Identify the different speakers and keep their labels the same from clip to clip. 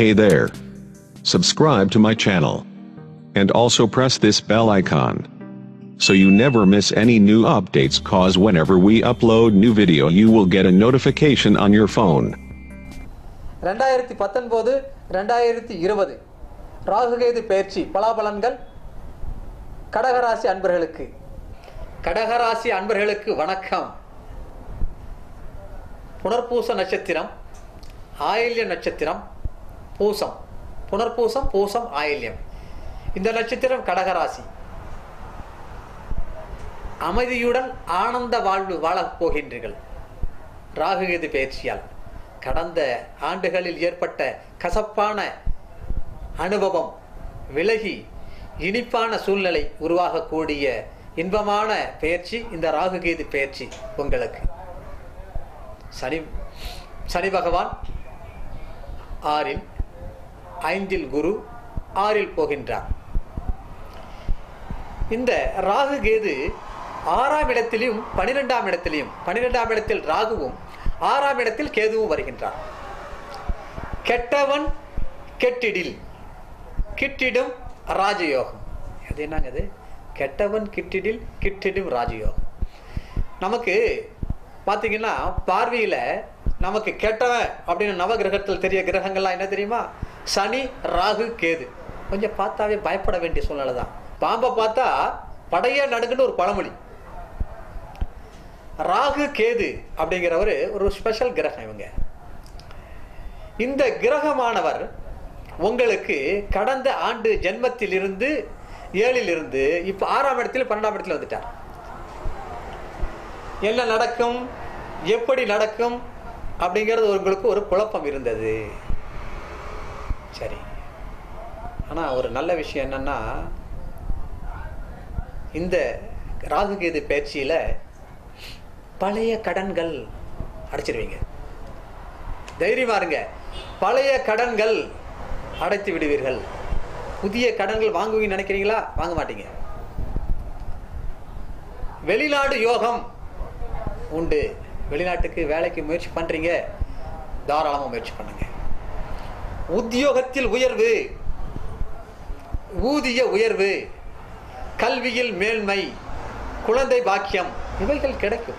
Speaker 1: Hey there. Subscribe to my channel. And also press this bell icon. So you never miss any new updates cause whenever we upload new video you will get a notification on your phone.
Speaker 2: ரெண்டாயிரத்தி பத்தொன்பது ரெண்டாயிரத்தி இருபது ராகுகேது பயிற்சி பலாபலன்கள் கடகராசி அன்பர்களுக்கு கடகராசி அன்பர்களுக்கு வணக்கம் புனர்பூச நட்சத்திரம் ஆயில்ய நட்சத்திரம் பூசம் புனர்பூசம் பூசம் ஆயில்யம். இந்த நட்சத்திரம் கடகராசி. அமைதியுடன் ஆனந்த வாழ்வு வாழப் போகின்றீர்கள். ராகுகேது பயிற்சியால் கடந்த ஆண்டுகளில் ஏற்பட்ட கசப்பான அனுபவம் விலகி இனிப்பான சூழ்நிலை உருவாகக்கூடிய இன்பமான பயிற்சி இந்த ராகுகேது பயிற்சி உங்களுக்கு. சனி சனி பகவான் ஆறில் ஐந்தில் குரு ஆறில் போகின்றார். இந்த ராகு கேது ஆறாம் இடத்திலையும் பனிரெண்டாம் இடத்திலையும் பனிரெண்டாம் இடத்தில் ராகுவும் ஆறாம் இடத்தில் கேதுவும் வருகின்றார். கெட்டவன் கெட்டிடில் கிட்டிடும் ராஜயோகம். அது என்னங்க அது? கெட்டவன் கிட்டிடில் கிட்டிடும் ராஜயோகம். நமக்கு பார்த்தீங்கன்னா பார்வையில் நமக்கு கெட்டவன் அப்படின்னு நவகிரகத்தில் தெரிய கிரகங்கள்லாம் என்ன தெரியுமா? சனி ராகு கேது. கொஞ்சம் பார்த்தாவே பயப்பட வேண்டிய சூழ்நிலை தான். பாம்பை பார்த்தா படைய நடுங்குன்னு ஒரு பழமொழி. ராகு கேது அப்படிங்கிறவர் ஒரு ஸ்பெஷல் கிரகம் இவங்க. இந்த கிரகமானவர் உங்களுக்கு கடந்த ஆண்டு ஜென்மத்திலிருந்து ஏழிலிருந்து இப்போ ஆறாம் இடத்துல பன்னெண்டாம் இடத்துல வந்துட்டார். என்ன நடக்கும்? எப்படி நடக்கும்? அப்படிங்கிறது உங்களுக்கு ஒரு குழப்பம் இருந்தது. சரி. ஆனால் ஒரு நல்ல விஷயம் என்னன்னா இந்த ராகுகேது பயிற்சியில் பழைய கடன்கள் அடைச்சிருவீங்க. தைரியமா இருங்க பழைய கடன்கள் அடைத்து விடுவீர்கள். புதிய கடன்கள் வாங்குவீங்கன்னு நினைக்கிறீங்களா? வாங்க மாட்டீங்க. வெளிநாடு யோகம் உண்டு. வெளிநாட்டுக்கு வேலைக்கு முயற்சி பண்றீங்க. தாராளமாக முயற்சி பண்ணுங்க. உத்தியோகத்தில் உயர்வு. ஊதிய உயர்வு. கல்வியில் மேன்மை. குழந்தை பாக்கியம். இவைகள் கிடைக்கும்.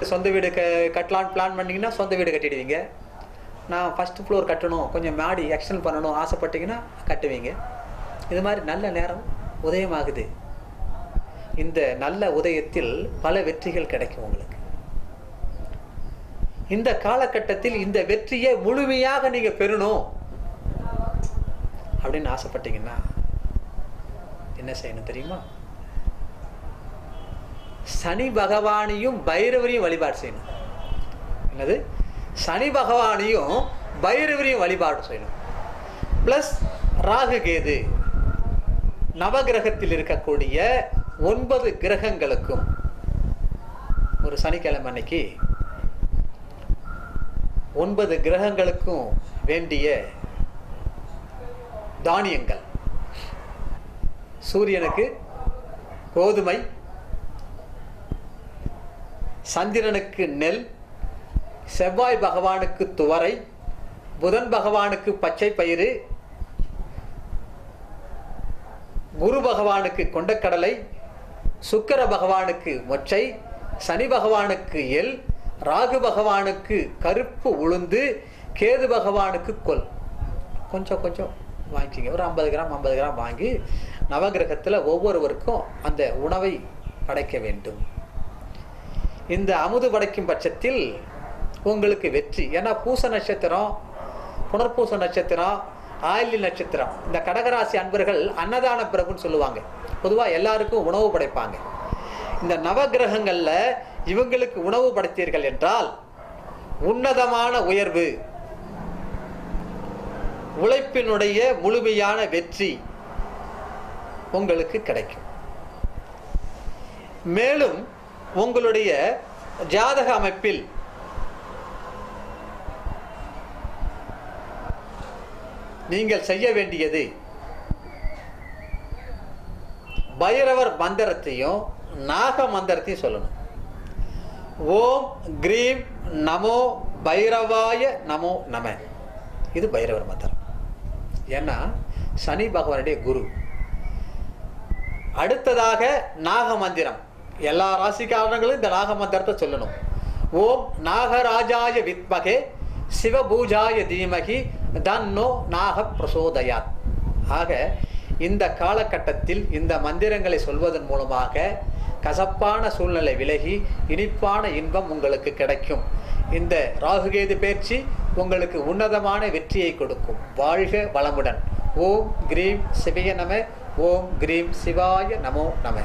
Speaker 2: சொந்த வீடு க கட்டலான்னு பிளான் பண்ணிங்கன்னா சொந்த வீடு கட்டிடுவீங்க. நான் ஃபஸ்ட் ஃப்ளோர் கட்டணும். கொஞ்சம் மாடி எக்ஸ்டெண்ட் பண்ணணும். ஆசைப்பட்டீங்கன்னா கட்டுவீங்க. இது மாதிரி நல்ல நேரம் உதயமாகுது. இந்த நல்ல உதயத்தில் பல வெற்றிகள் கிடைக்கும் உங்களுக்கு. இந்த காலகட்டத்தில் இந்த வெற்றியை முழுமையாக நீங்கள் பெறணும். அப்படின்னு ஆசைப்பட்டீங்கன்னா என்ன செய்யணும் தெரியுமா? சனி பகவானையும் பைரவரையும் வழிபாடு செய்யணும். என்னது? சனி பகவானையும் பைரவரையும் வழிபாடு செய்யணும். ப்ளஸ் ராகு கேது நவகிரகத்தில் இருக்கக்கூடிய ஒன்பது கிரகங்களுக்கும் ஒரு சனிக்கிழமை அன்னைக்கு ஒன்பது கிரகங்களுக்கும் வேண்டிய தானியங்கள். சூரியனுக்கு கோதுமை சந்திரனுக்கு நெல் செவ்வாய் பகவானுக்கு துவரை புதன் பகவானுக்கு பச்சை பயிறு குரு பகவானுக்கு கொண்டக்கடலை சுக்கர பகவானுக்கு மொச்சை சனி பகவானுக்கு எல் ராகு பகவானுக்கு கருப்பு உளுந்து கேது பகவானுக்கு கொல். கொஞ்சம் கொஞ்சம். வாங்கிக்கிங்க. ஒரு ஐம்பது கிராம் ஐம்பது கிராம் வாங்கி நவகிரகத்தில் ஒவ்வொருவருக்கும் அந்த உணவை படைக்க வேண்டும். இந்த அமுது படைக்கும் பட்சத்தில் உங்களுக்கு வெற்றி. ஏன்னா பூச நட்சத்திரம் புனர்பூச நட்சத்திரம் ஆயிலி நட்சத்திரம் இந்த கடகராசி அன்பர்கள் அன்னதான பிரபுன்னு சொல்லுவாங்க. பொதுவாக எல்லாருக்கும் உணவு படைப்பாங்க. இந்த நவகிரகங்களில் இவங்களுக்கு உணவு படைத்தீர்கள் என்றால் உன்னதமான உயர்வு. உழைப்பினுடைய முழுமையான வெற்றி உங்களுக்கு கிடைக்கும். மேலும் உங்களுடைய ஜாதக அமைப்பில் நீங்கள் செய்ய வேண்டியது பைரவர் மந்திரத்தையும் நாக மந்திரத்தையும் சொல்லணும். ஓம் கிரீம் நமோ பைரவாய நமோ நம. இது பைரவர் மந்திரம். ஏன்னா சனி பகவானுடைய குரு. அடுத்ததாக நாக மந்திரம் எல்லா ராசிக்காரங்களும் இந்த நாக மந்திரத்தை சொல்லணும். ஓம் நாகராஜாய வித்மகே சிவபூஜாய தீமகி தன்னோ நாக பிரசோதயாத் ஆக இந்த காலகட்டத்தில் இந்த மந்திரங்களை சொல்வதன் மூலமாக கசப்பான சூழ்நிலை விலகி இனிப்பான இன்பம் உங்களுக்கு கிடைக்கும். இந்த ராகுகேது பயிற்சி உங்களுக்கு உன்னதமான வெற்றியை கொடுக்கும். வாழ்க வளமுடன். ஓம் கிரீம் சிவய நம ஓம் கிரீம் சிவாய நமோ நம.